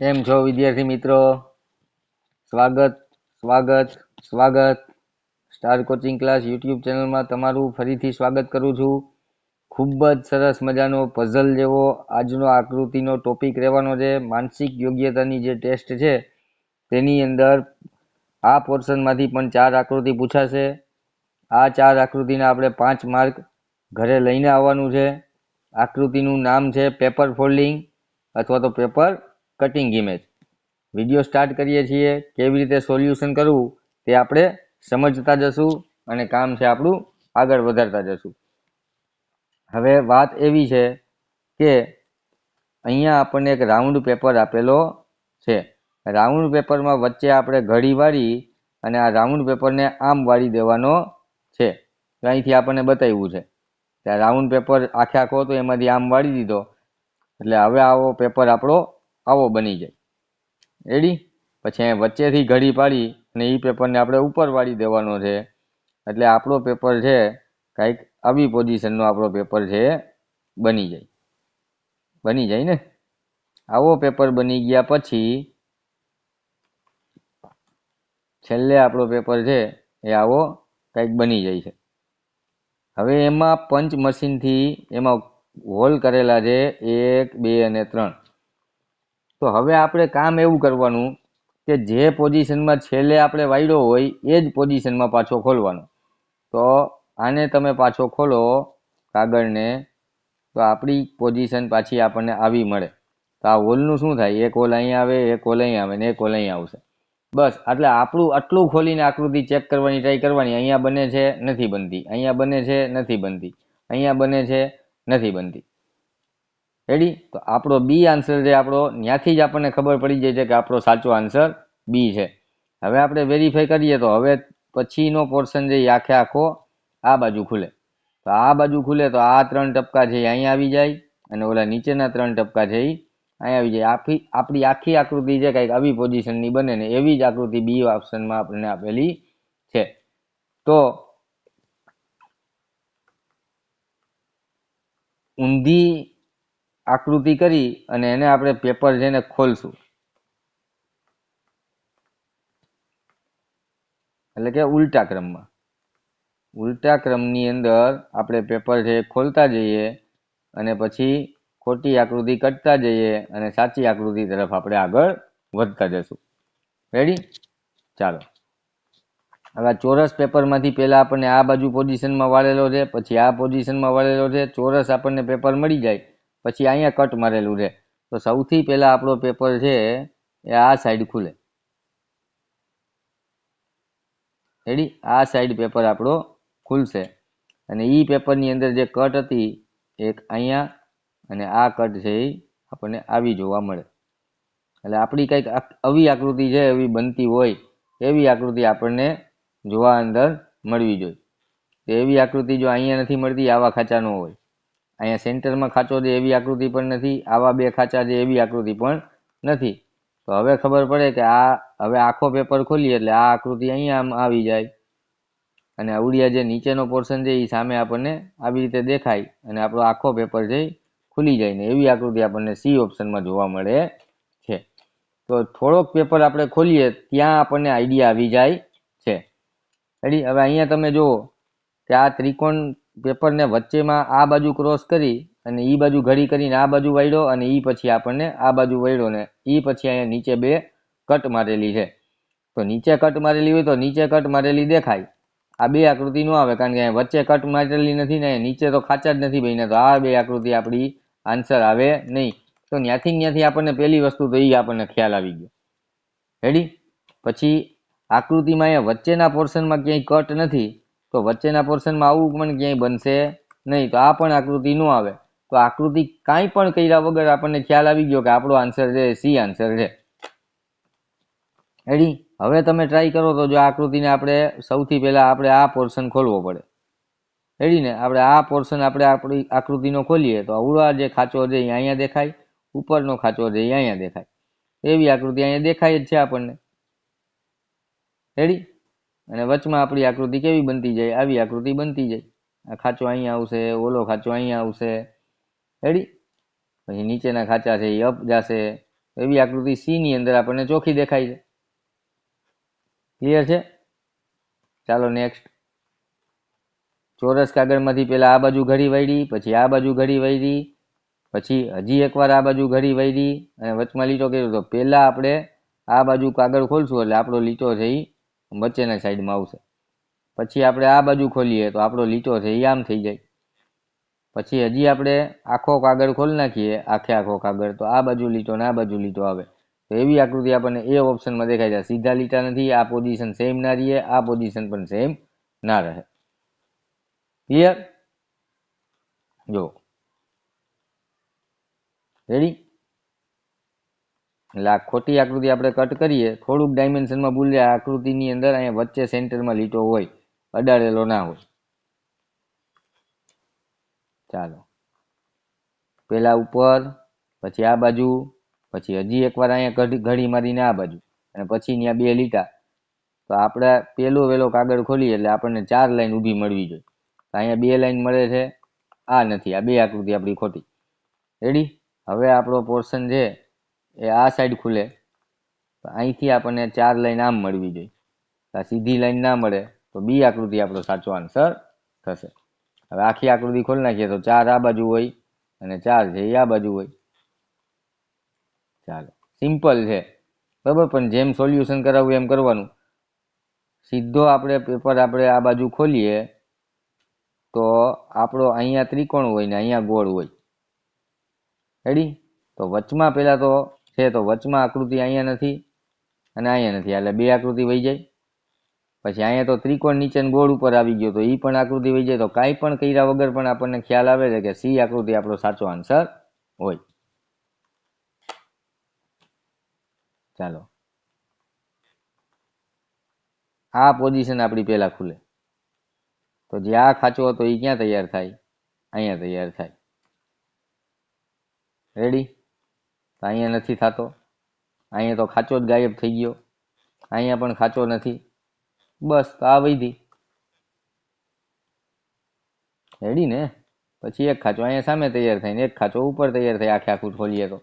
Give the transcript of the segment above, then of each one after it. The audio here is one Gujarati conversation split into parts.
કેમ છો વિદ્યાર્થી મિત્રો. સ્વાગત સ્વાગત સ્વાગત. સ્ટાર કોચિંગ ક્લાસ યુટ્યુબ ચેનલમાં તમારું ફરીથી સ્વાગત કરું છું. ખૂબ જ સરસ મજાનો પઝલ જેવો આજનો આકૃતિનો ટોપિક રહેવાનો છે. માનસિક યોગ્યતાની જે ટેસ્ટ છે, તેની અંદર આ પોર્શનમાંથી પણ ચાર આકૃતિ પૂછાશે. આ ચાર આકૃતિના આપણે પાંચ માર્ક ઘરે લઈને આવવાનું છે. આકૃતિનું નામ છે પેપર ફોલ્ડિંગ અથવા તો paper cutting image video start કરીએ છીએ, કેવી રીતે સોલ્યુશન કરવું તે આપણે સમજતા જશું અને કામ છે આપણું આગળ વધારતા જશું. હવે વાત એવી છે કે અહીંયા આપણને એક રાઉન્ડ પેપર આપેલો છે. રાઉન્ડ પેપરમાં વચ્ચે આપણે ઘડી વાળી અને આ રાઉન્ડ પેપરને આમ વાળી દેવાનો છે. અહીંથી આપણને બતાવ્યું છે કે રાઉન્ડ પેપર આખે આખો હતો, એમાંથી આમ વાળી દીધો. એટલે હવે આવો પેપર આપણો આવો બની જાય. રેડી પછી અહીંયા વચ્ચેથી ઘડી પાડી અને એ પેપરને આપણે ઉપર વાળી દેવાનો છે. એટલે આપણો પેપર છે, કાંઈક આવી પોઝિશનનો આપણો પેપર છે, બની જાય. બની જાય ને? આવો પેપર બની ગયા પછી છેલ્લે આપણો પેપર છે, એ આવો કંઈક બની જાય છે. હવે એમાં પંચ મશીનથી એમાં હોલ કરેલા છે, એક, બે અને ત્રણ. તો હવે આપણે કામ એવું કરવાનું કે જે પોઝિશનમાં છેલ્લે આપણે વાયડો હોય એ જ પોઝિશનમાં પાછો ખોલવાનો. તો આને તમે પાછો ખોલો કાગળને, તો આપણી પોઝિશન પાછી આપણને આવી મળે. તો આ હોલનું શું થાય? એક હોલ અહીંયા આવે, એક હોલ અહીંયા આવે ને એક હોલ અહીં આવશે. બસ, એટલે આપણું આટલું ખોલીને આકૃતિ ચેક કરવાની ટ્રાય કરવાની અહીંયા બને છે, નથી બનતી. અહીંયા બને છે, નથી બનતી. અહીંયા બને છે, નથી બનતી. રેડી તો આપણો બી આન્સર છે આપણો ત્યાંથી જ આપણને ખબર પડી જાય છે કે આપણો સાચો આન્સર બી છે. હવે આપણે વેરીફાઈ કરીએ તો હવે પછીનો પોર્શન છે એ આખે આખો આ બાજુ ખુલે. તો આ બાજુ ખુલે તો આ ત્રણ ટપકા છે એ અહીંયા આવી જાય અને ઓલા નીચેના ત્રણ ટપકા છે એ અહીંયા આવી જાય. આખી, આપણી આખી આકૃતિ છે કંઈક આવી પોઝિશનની બને ને એવી જ આકૃતિ બી ઓપ્શનમાં આપણને આપેલી છે. તો ઊંધી આકૃતિ કરી અને એને આપણે પેપર છે ને ખોલશું. એટલે કે ઉલટા ક્રમમાં. ઉલટા ક્રમની અંદર આપણે પેપર છે ખોલતા જઈએ અને પછી ખોટી આકૃતિ કટતા જઈએ અને સાચી આકૃતિ તરફ આપણે આગળ વધતા જશું. રેડી ચાલો. હવે ચોરસ પેપરમાંથી પહેલાં આપણને આ બાજુ પોઝિશનમાં વાળેલો છે, પછી આ પોઝિશનમાં વાળેલો છે, ચોરસ આપણને પેપર મળી જાય. પછી અહીંયા કટ મારેલું રહે તો સૌથી પહેલાં આપણો પેપર છે એ આ સાઈડ ખુલે. રેડી આ સાઈડ પેપર આપણો ખુલશે. અને એ પેપરની અંદર જે કટ હતી, એક અહીંયા અને આ કટ છે એ આપણને આવી જોવા મળે. એટલે આપણી કંઈક આવી આકૃતિ છે, એવી બનતી હોય, એવી આકૃતિ આપણને જોવા અંદર મળવી જોઈએ. એવી આકૃતિ જો અહીંયા નથી મળતી, આવા ખાંચા ન હોય. અહીંયા સેન્ટરમાં ખાંચો છે એવી આકૃતિ પણ નથી, આવા બે ખાંચા છે એવી આકૃતિ પણ નથી. તો હવે ખબર પડે કે આ, હવે આખો પેપર ખોલીએ એટલે આ આકૃતિ અહીંયા આમ આવી જાય. અને અવડિયા જે નીચેનો પોર્શન છે એ સામે આપણને આવી રીતે દેખાય અને આપણો આખો પેપર છે ખુલી જાય ને એવી આકૃતિ આપણને સી ઓપ્શનમાં જોવા મળે છે. તો થોડોક પેપર આપણે ખોલીએ ત્યાં આપણને આઈડિયા આવી જાય છે. રેડી હવે અહીંયા તમે જુઓ કે આ ત્રિકોણ પેપરને વચ્ચેમાં આ બાજુ ક્રોસ કરી અને એ બાજુ ઘડી કરીને આ બાજુ વાળ્યો અને એ પછી આપણને આ બાજુ વાળ્યો ને એ પછી અહીંયા નીચે બે કટ મારેલી છે. તો નીચે કટ મારેલી હોય તો નીચે કટ મારેલી દેખાય. આ બે આકૃતિ ન આવે કારણ કે વચ્ચે કટ મારેલી નથી ને નીચે તો ખાચા જ નથી બન્યા તો આ બે આકૃતિ આપણી આન્સર આવે નહીં. તો ત્યાંથી ત્યાંથી આપણને પહેલી વસ્તુ તો એ આપણને ખ્યાલ આવી ગયો. રેડી પછી આકૃતિમાં અહીંયા વચ્ચેના પોર્શનમાં ક્યાંય કટ નથી. તો વચ્ચેના પોર્શનમાં આવું પણ ક્યાંય બનશે નહીં. તો આ પણ આકૃતિ ન આવે. તો આકૃતિ કાંઈ પણ કર્યા વગર આપણને ખ્યાલ આવી ગયો કે આપણો આન્સર છે, સી આન્સર છે. રેડી હવે તમે ટ્રાય કરો તો જો આકૃતિને આપણે સૌથી પહેલાં આપણે આ પોર્શન ખોલવો પડે. રેડી ને? આપણે આ પોર્શન આપણે આપણી આકૃતિનો ખોલીએ તો અવળા જે ખાંચો છે એ અહીંયા દેખાય, ઉપરનો ખાંચો છે એ અહીંયા દેખાય. એવી આકૃતિ અહીંયા દેખાય જ છે આપણને. રેડી અને વચમાં આપણી આકૃતિ કેવી બનતી જાય, આવી આકૃતિ બનતી જાય. આ ખાંચો અહીંયા આવશે, ઓલો ખાંચો અહીંયા આવશે. રેડી પછી નીચેના ખાંચા છે, એ અપ જશે. એવી આકૃતિ સી ની અંદર આપણને ચોખ્ખી દેખાય છે. ક્લિયર છે? ચાલો નેક્સ્ટ ચોરસ કાગળમાંથી પેલા આ બાજુ ઘડી વાળી પછી આ બાજુ ઘડી વળી પછી હજી એકવાર આ બાજુ ઘડી વળી અને વચમાં લીટો કર્યો તો પેલા આપણે આ બાજુ કાગળ ખોલશું એટલે આપણો લીટો છે એ વચ્ચેના સાઈડમાં આવશે. પછી આપણે આ બાજુ ખોલીએ તો આપણો લીટો છે એ આમ થઈ જાય. પછી હજી આપણે આખો કાગળ ખોલી નાખીએ, આખે આખો કાગળ. તો આ બાજુ લીટો ને આ બાજુ લીટો આવે. તો એવી આકૃતિ આપણને એ ઓપ્શનમાં દેખાય છે. સીધા લીટા નથી, આ પોઝિશન સેમ ના રહીએ આ પોઝિશન પણ સેમ ના રહે. ક્લિયર જો. રેડી એટલે આ ખોટી આકૃતિ આપણે કટ કરીએ, થોડુંક ડાયમેન્શનમાં ભૂલે આ આકૃતિની અંદર અહીંયા વચ્ચે સેન્ટરમાં લીટો હોય, અડાડેલો ના હોય. ચાલો. પેલા ઉપર, પછી આ બાજુ, પછી હજી એકવાર અહીંયા ઘડી ઘડી મારીને આ બાજુ, અને પછી ત્યાં બે લીટા. તો આપણે પેલો વેલો કાગળ ખોલીએ એટલે આપણને ચાર લાઈન ઊભી મળવી જોઈએ. તો અહીંયા બે લાઈન મળે છે. આ નથી, આ બે આકૃતિ આપણી ખોટી. રેડી હવે આપણો પોર્શન છે એ આ સાઈડ ખુલે. અહીંથી આપણને ચાર લાઈન આમ મળવી જોઈએ. આ સીધી લાઈન ના મળે, તો બી આકૃતિ આપણો સાચો આન્સર થશે. હવે આખી આકૃતિ ખોલી નાખીએ તો ચાર આ બાજુ હોય અને ચાર છે એ આ બાજુ હોય. ચાલો. સિમ્પલ છે. બરાબર? પણ જેમ સોલ્યુશન કરાવવું એમ કરવાનું. સીધો આપણે પેપર આપણે આ બાજુ ખોલીએ, તો આપણો અહીંયા ત્રિકોણ હોય ને અહીંયા ગોળ હોય. રેડી તો વચમાં પહેલાં તો છે તો વચમાં આકૃતિ અહીંયા નથી અને અહીંયા નથી, એટલે બે આકૃતિ વહી જાય. પછી અહીંયા તો ત્રિકોણ નીચે ગોળ ઉપર આવી ગયો તો એ પણ આકૃતિ વહી જાય. તો કાંઈ પણ કર્યા વગર પણ આપણને ખ્યાલ આવે છે કે સી આકૃતિ આપણો સાચો આન્સર હોય. ચાલો. આ પોઝિશન આપણી પહેલા ખુલે. તો જે આ ખાચો હતો એ ક્યાં તૈયાર થાય? અહીંયા તૈયાર થાય. રેડી અહીંયા નથી થતો. અહીંયા તો ખાચો જ ગાયબ થઈ ગયો. અહીંયા પણ ખાચો નથી. બસ, તો આ વૈધી રેડી ને? પછી એક ખાચો અહીંયા સામે તૈયાર થાય એક ખાચો ઉપર તૈયાર થાય આખે આખું ખોલીએ તો.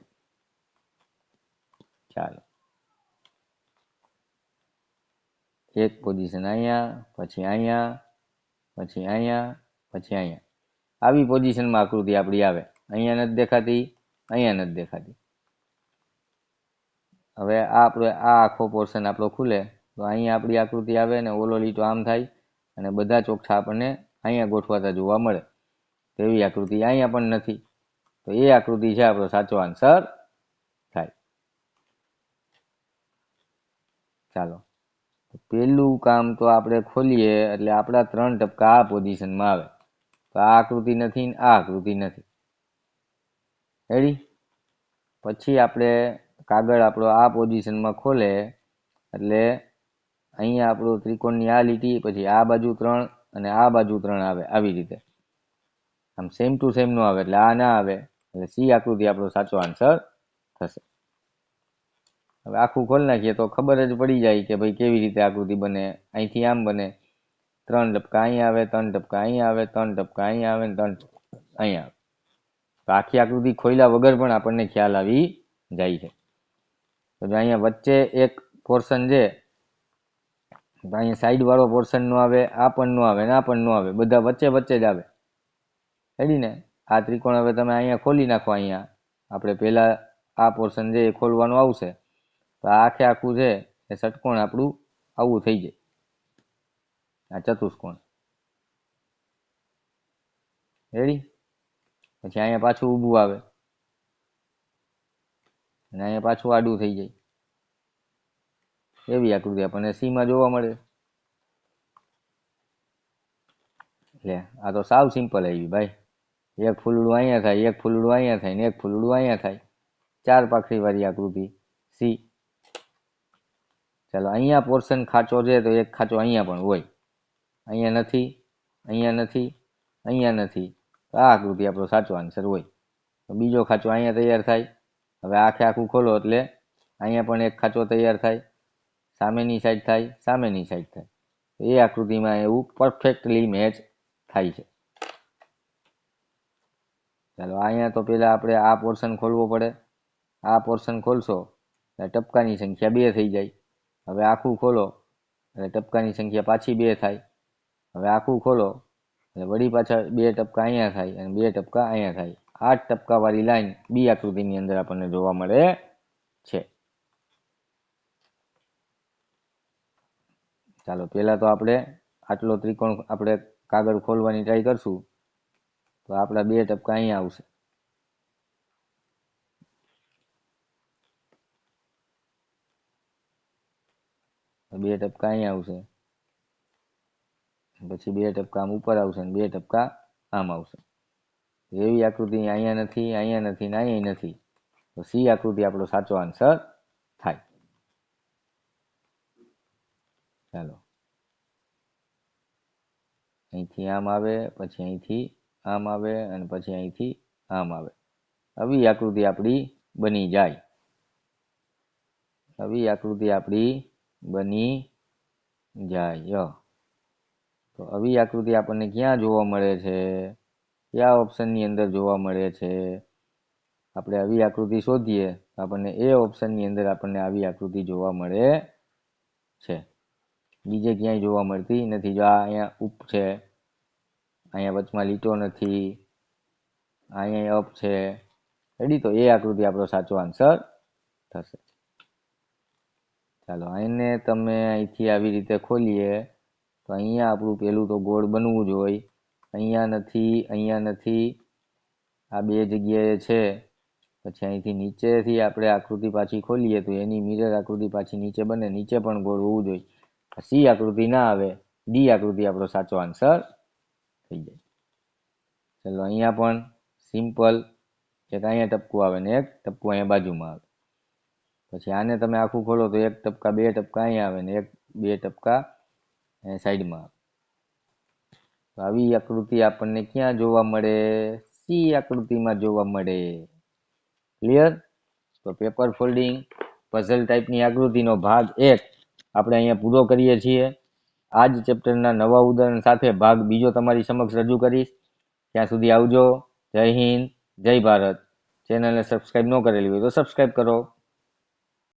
ચાલો. એક પોઝિશન અહીંયા, પછી અહીંયા પછી અહીંયા પછી અહીંયા. આવી પોઝિશનમાં આકૃતિ આપણી આવે. અહીંયા નથી દેખાતી, અહીંયા નથી દેખાતી. હવે આ આ આખો પોર્શન આપણો ખુલે. તો અહીંયા આપણી આકૃતિ આવે અને ઓલો લીટો આમ થાય અને બધા ચોખ્ખા આપણને અહીંયા ગોઠવાતા જોવા મળે. એવી આકૃતિ અહીંયા પણ નથી. તો એ આકૃતિ છે આપણો સાચો આન્સર થાય. ચાલો. પહેલું કામ તો આપણે ખોલીએ એટલે આપણા ત્રણ ટપકા આ પોઝિશનમાં આવે. તો આ આકૃતિ નથી આ આકૃતિ નથી. રેડી પછી આપણે કાગળ આપણો આ પોઝિશનમાં ખોલે, એટલે અહીંયા આપણું ત્રિકોણની આ લીટી, પછી આ બાજુ ત્રણ અને આ બાજુ ત્રણ આવે આવી રીતે. આમ સેમ ટુ સેમ નો આવે, એટલે આ ના આવે, એટલે સી આકૃતિ આપણો સાચો આન્સર થશે. હવે આખું ખોલી નાખીએ તો ખબર જ પડી જાય કે ભાઈ કેવી રીતે આકૃતિ બને, અહીંથી આમ બને. ત્રણ ટપકા અહીં આવે, ત્રણ ટપકા અહીં આવે, ત્રણ ટપકા અહીં આવે ત્રણ અહીંયા આવે. આખી આકૃતિ ખોલ્યા વગર પણ આપણને ખ્યાલ આવી જાય છે. તો જો અહીંયા વચ્ચે એક પોર્શન છે, તો અહીંયા સાઈડ વાળો પોર્શન નો આવે, આ પણ નો આવે ને આ પણ નો આવે, બધા વચ્ચે વચ્ચે જ આવે. હેડીને આ ત્રિકોણ હવે તમે અહીંયા ખોલી નાખો અહીંયા. આપણે પહેલા આ પોર્શન છે એ ખોલવાનું આવશે, તો આ આખે આખું છે, એ ષટકોણ આપણું આવું થઈ જાય. આ ચતુષ્કોણ. રેડી પછી અહીંયા પાછું ઊભું આવે. અને અહીંયા પાછું આડું થઈ જાય. એવી આકૃતિ આપણને સીમાં જોવા મળે. એટલે આ તો સાવ સિમ્પલ આવી ભાઈ. એક ફૂલડું અહીંયા થાય, એક ફૂલડું અહીંયા થાય, ને એક ફૂલડું અહીંયા થાય. ચાર પાખડી વાળી આકૃતિ, સી. ચાલો, અહીંયા પોર્શન ખાચો છે તો એક ખાચો અહીંયા પણ હોય. અહીંયા નથી અહીંયા નથી અહીંયા નથી. આ આકૃતિ આપણો સાચો આન્સર હોય. બીજો ખાચો અહીંયા તૈયાર થાય. હવે આખે આખું ખોલો એટલે અહીંયા પણ એક ખાચો તૈયાર થાય, સામેની સાઈડ થાય, સામેની સાઈડ થાય. એ આકૃતિમાં એવું પરફેક્ટલી મેચ થાય છે. ચાલો, અહીંયા તો પહેલાં આપણે આ પોર્શન ખોલવો પડે. આ પોર્શન ખોલશો, એટલે ટપકાની સંખ્યા બે થઈ જાય. હવે આખું ખોલો, એટલે ટપકાની સંખ્યા પાછી બે થાય. હવે આખું ખોલો, એટલે વળી પાછા બે ટપકા અહીંયા થાય અને બે ટપકા અહીંયા થાય. આઠ ટપકાવાળી લાઈન બી આકૃતિની અંદર આપણને જોવા મળે છે. ચાલો, પહેલાં તો આપણે આટલો ત્રિકોણ આપણે કાગળ ખોલવાની ટ્રાય કરશું. તો આપણા બે ટપકા અહીંયા આવશે. બે ટપકા અહીંયા આવશે. પછી બે ટપકા આમ ઉપર આવશે અને બે ટપકા આમ આવશે. એવી આકૃતિ અહીંયા નથી અહીંયા નથી ને અહીંયા નથી. તો સી આકૃતિ આપણો સાચો આન્સર થાય. ચાલો. અહીંથી આમ આવે, પછી અહીંથી આમ આવે અને પછી અહીંથી આમ આવે. આવી આકૃતિ આપણી બની જાય. આવી આકૃતિ આપણી બની જાય. તો આવી આકૃતિ આપણને ક્યાં જોવા મળે છે? કયા ઓપ્શનની અંદર જોવા મળે છે. આપણે આવી આકૃતિ શોધીએ, આપણને એ ઓપ્શનની અંદર આપણને આવી આકૃતિ જોવા મળે છે. બીજે ક્યાંય જોવા મળતી નથી. જો આ અહીંયા ઉપ છે, અહીંયા વચમાં લીટો નથી અહીંયા અપ છે રેડી તો એ આકૃતિ આપણો સાચો આન્સર થશે. ચાલો અહીંને તમે અહીંથી આવી રીતે ખોલીએ, તો અહીંયા આપણું પેલું તો ગોળ બનવું જોઈએ અહીંયા નથી અહીંયા નથી. આ બે જગ્યાએ છે. પછી અહીંથી નીચેથી આપણે આકૃતિ પાછી ખોલીએ તો એની મિરર આકૃતિ પાછી નીચે બને. નીચે પણ ગોળ હોવું જોઈએ. સી આકૃતિ ના આવે, ડી આકૃતિ આપણો સાચો આન્સર થઈ જાય. ચલો, અહીંયા પણ સિમ્પલ એક અહીંયા ટપકું આવે ને એક ટપકું અહીંયા બાજુમાં આવે. પછી આને તમે આખું ખોલો તો એક ટપકા, બે ટપકા અહીંયા આવે ને એક, બે ટપકા સાઈડમાં આવે. આવી આકૃતિ આપણને ક્યાં જોવા મળે? સી આકૃતિમાં જોવા મળે. ક્લિયર તો પેપર ફોલ્ડિંગ પઝલ ટાઈપની આકૃતિનો ભાગ એક આપણે અહીંયા પૂરો કરીએ છીએ. આ જ ચેપ્ટરના નવા ઉદાહરણ સાથે ભાગ બીજો તમારી સમક્ષ રજૂ કરીશ. ત્યાં સુધી આવજો. જય હિન્દ, જય ભારત. ચેનલને સબસ્ક્રાઈબ ન કરેલી હોય તો સબસ્ક્રાઈબ કરો.